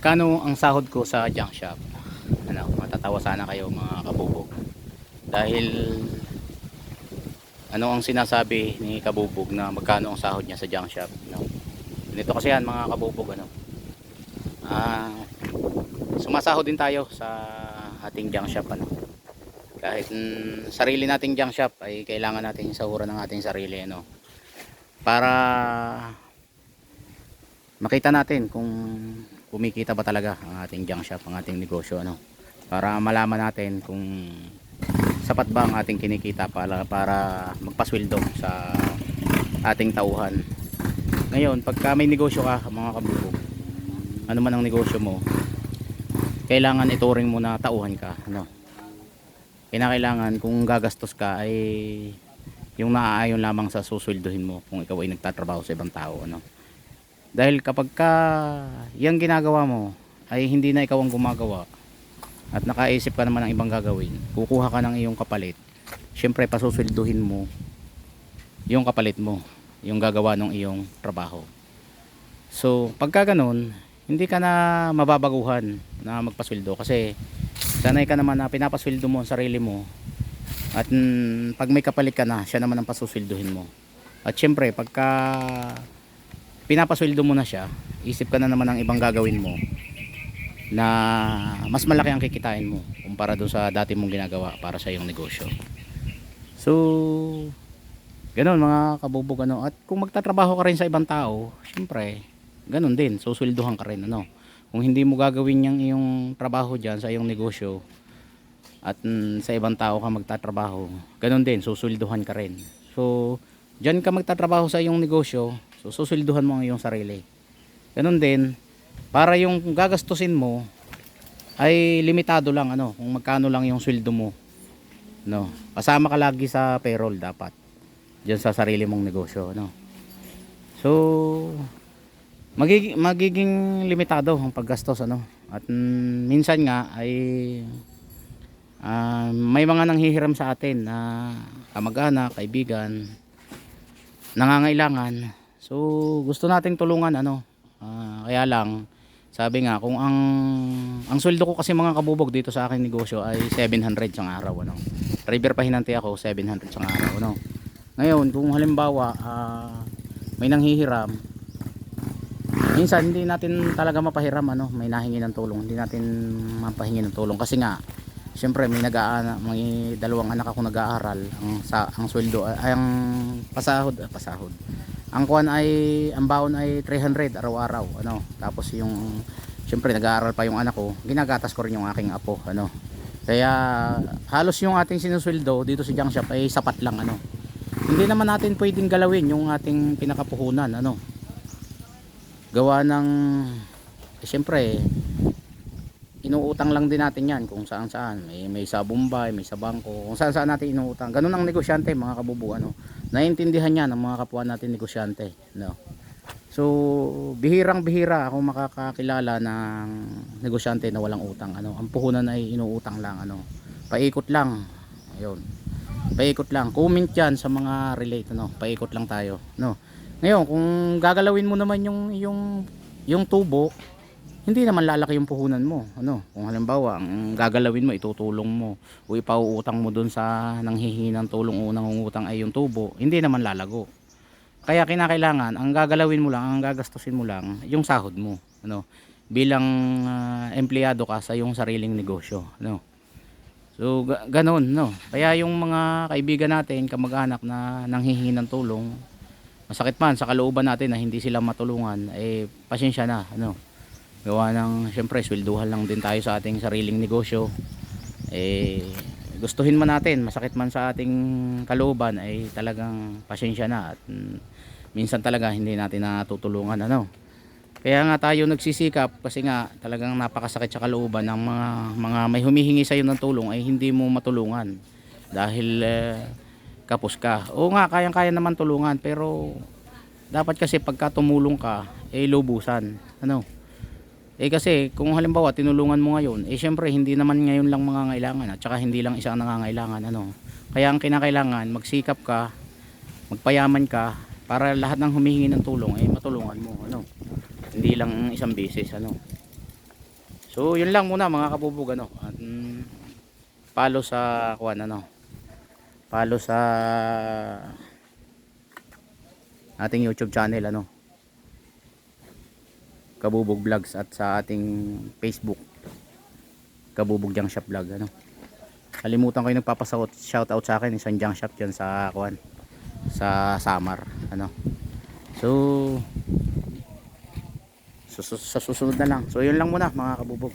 magkano ang sahod ko sa junk shop? Ano matatawa sana kayo mga kabubog. Dahil ano ang sinasabi ni kabubog na magkano ang sahod niya sa junk shop no? ganito kasi yan mga kabubog ano? Ah sumasahod din tayo sa ating junk shop ano? Kahit mm, sarili nating junk shop ay kailangan nating sahuran ng ating sarili ano? Para makita natin kung kumikita ba talaga ang ating junk shop, ang ating negosyo ano. Para malaman natin kung sapat ba ang ating kinikita para para magpasweldo sa ating tauhan. Ngayon, pagka may negosyo ka, mga kabubog, ano man ang negosyo mo, kailangan ituring mo na tauhan ka, ano. Kinakailangan kung gagastos ka ay yung naaayon lamang sa susweldohin mo kung ikaw ay nagtatrabaho sa ibang tao, ano. Dahil kapag ka yung ginagawa mo ay hindi na ikaw ang gumagawa at nakaisip ka naman ng ibang gagawin, kukuha ka ng iyong kapalit. Siyempre pasuswelduhin mo yung kapalit mo, yung gagawa ng iyong trabaho. So, pagka ganun, hindi ka na mababaguhan na magpasweldo kasi sanay ka naman na pinapasweldo mo ang sarili mo at mm, pag may kapalit ka na, siya naman ang pasuswelduhin mo. At syempre, pagka pinapasweldo mo na siya, isip ka na naman ng ibang gagawin mo na mas malaki ang kikitain mo kumpara doon sa dati mong ginagawa para sa iyong negosyo. So, ganun mga kabubog ano. At kung magtatrabaho ka rin sa ibang tao, syempre, ganun din, susweldohan ka rin ano. Kung hindi mo gagawin yung iyong trabaho dyan sa iyong negosyo at mm, sa ibang tao ka magtatrabaho, ganun din, susweldohan ka rin. So, dyan ka magtatrabaho sa iyong negosyo, So susulduhan mo ang iyong sarili. Ganun din, para yung gagastusin mo ay limitado lang ano, kung magkano lang yung sweldo mo. No, kasama ka lagi sa payroll dapat. Diyan sa sarili mong negosyo, no. So magiging magiging limitado ang paggastos ano. At mm, minsan nga ay ah, may mga nanghihiram sa atin na kamag-anak, kaibigan, nangangailangan So, gusto nating tulungan ano. Ah, kaya lang sabi nga kung ang ang sweldo ko kasi mga kabubog dito sa aking negosyo ay 700 sa araw ano. River pa hinanti ako 700 sa araw ano. Ngayon, kung halimbawa ah, may nanghihiram minsan hindi natin talaga mapahiram ano, may nahingi ng tulong, hindi natin mapahingi ng tulong kasi nga Siyempre may nag-aana, may dalawang anak ako nag-aaral. Ang sa ang sweldo ay ang pasahod, ah, pasahod ang kuan ay ang baon ay 300 araw-araw ano. Tapos yung syempre nag-aaral pa yung anak ko ginagatas ko rin yung aking apo ano. Kaya halos yung ating sinusweldo dito sa junk shop ay sapat lang ano. Hindi naman natin pwedeng galawin yung ating pinakapuhunan ano. Gawa ng eh, syempre inuutang lang din natin yan kung saan saan may, may sa Bombay, may sa bangko kung saan saan natin inuutang. Ganun ang negosyante mga kabubu ano naiintindihan niya ng mga kapwa natin negosyante no? So bihirang bihira ako makakakilala ng negosyante na walang utang ano? Ang puhunan ay inuutang lang ano? Paikot lang ayun. Paikot lang. Comment yan sa mga relate no paikot lang tayo no? Ngayon kung gagalawin mo naman yung yung yung tubo hindi naman lalaki yung puhunan mo. Ano? Kung halimbawa, ang gagalawin mo, itutulong mo o ipauutang mo dun sa nanghihingi ng tulong unang utang ay yung tubo, hindi naman lalago. Kaya kinakailangan, ang gagalawin mo lang, ang gagastusin mo lang, yung sahod mo. Ano? Bilang uh, empleyado ka sa yung sariling negosyo. Ano? So, ga- ganun, no? Kaya yung mga kaibigan natin, kamag-anak na nanghihingi ng tulong, masakit man sa kalooban natin na hindi sila matulungan, eh, pasensya na, ano? Gawa ng syempre swelduhan lang din tayo sa ating sariling negosyo. Eh gustuhin man natin masakit man sa ating kalooban ay talagang pasensya na at mm, minsan talaga hindi natin natutulungan ano? Kaya nga tayo nagsisikap kasi nga talagang napakasakit sa kalooban ng mga mga may humihingi sa iyo ng tulong ay hindi mo matulungan. Dahil eh, kapos ka. O nga kayang kaya naman tulungan pero dapat kasi pagka tumulong ka eh lubusan ano eh kasi kung halimbawa tinulungan mo ngayon, eh syempre hindi naman ngayon lang mga ngailangan at saka hindi lang isang nangangailangan ano. Kaya ang kinakailangan magsikap ka, magpayaman ka para lahat ng humihingi ng tulong eh, matulungan mo ano. Hindi lang isang beses ano. So yun lang muna mga kabubog ano. At, mm, follow sa kuan ano. Follow sa ating YouTube channel ano. Kabubog Vlogs at sa ating Facebook Kabubog Junk Shop Vlog ano. Kalimutan ko yung nagpapasakot shout out sa akin isang junk shop dyan sa kuan sa Samar ano. So, so, so sa susunod na lang. So yun lang muna mga kabubog.